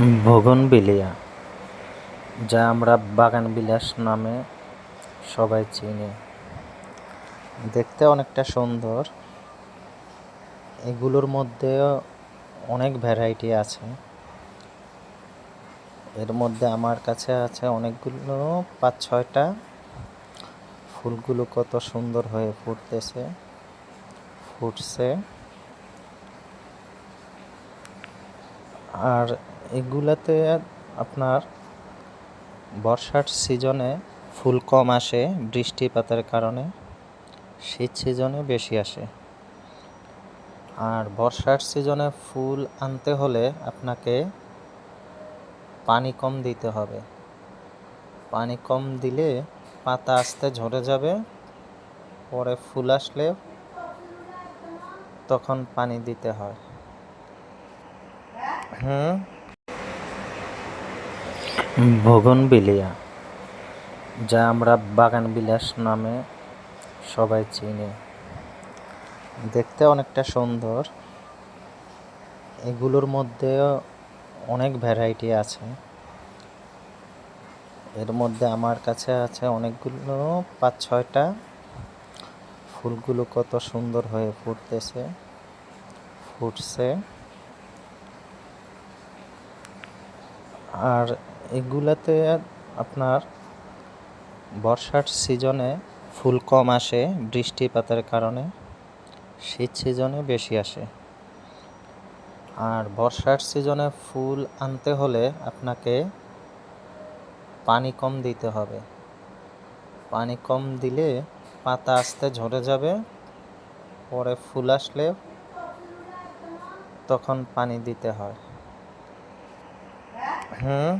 Bougainvillea যা আমরা বাগানবিলাস নামে সবাই চিনি। দেখতে অনেকটা সুন্দর। এগুলোর মধ্যে অনেক ভ্যারাইটি আছে। এর মধ্যে আমার কাছে আছে অনেকগুলো পাঁচ ছয়টা ফুলগুলো কত সুন্দর হয়ে ফুটতেছে, ফুটছে। আর এগুলাতে আপনার বর্ষার সিজনে ফুল কম আসে, বৃষ্টিপাতের কারণে শীত সিজনে বেশি আসে। আর বর্ষার সিজনে ফুল আনতে হলে আপনাকে পানি কম দিতে হবে। পানি কম দিলে পাতা আস্তে ঝরে যাবে, পরে ফুল আসলে তখন পানি দিতে হয়। হুম? বোগনভিলিয়া যা আমরা বাগানবিলাস নামে সবাই চিনি। দেখতে অনেকটা সুন্দর। এগুলোর মধ্যে অনেক ভ্যারাইটি আছে। এর মধ্যে আমার কাছে আছে অনেকগুলো পাঁচ ছয়টা ফুলগুলো কত সুন্দর হয়ে ফুটতেছে, ফুটছে। আর এগুলাতে আপনার বর্ষার সিজনে ফুল কম আসে, বৃষ্টিপাতের কারণে শীত সিজনে বেশি আসে। আর বর্ষার সিজনে ফুল আনতে হলে আপনাকে পানি কম দিতে হবে। পানি কম দিলে পাতা আস্তে ঝরে যাবে, পরে ফুল আসলে তখন পানি দিতে হয়। হুম?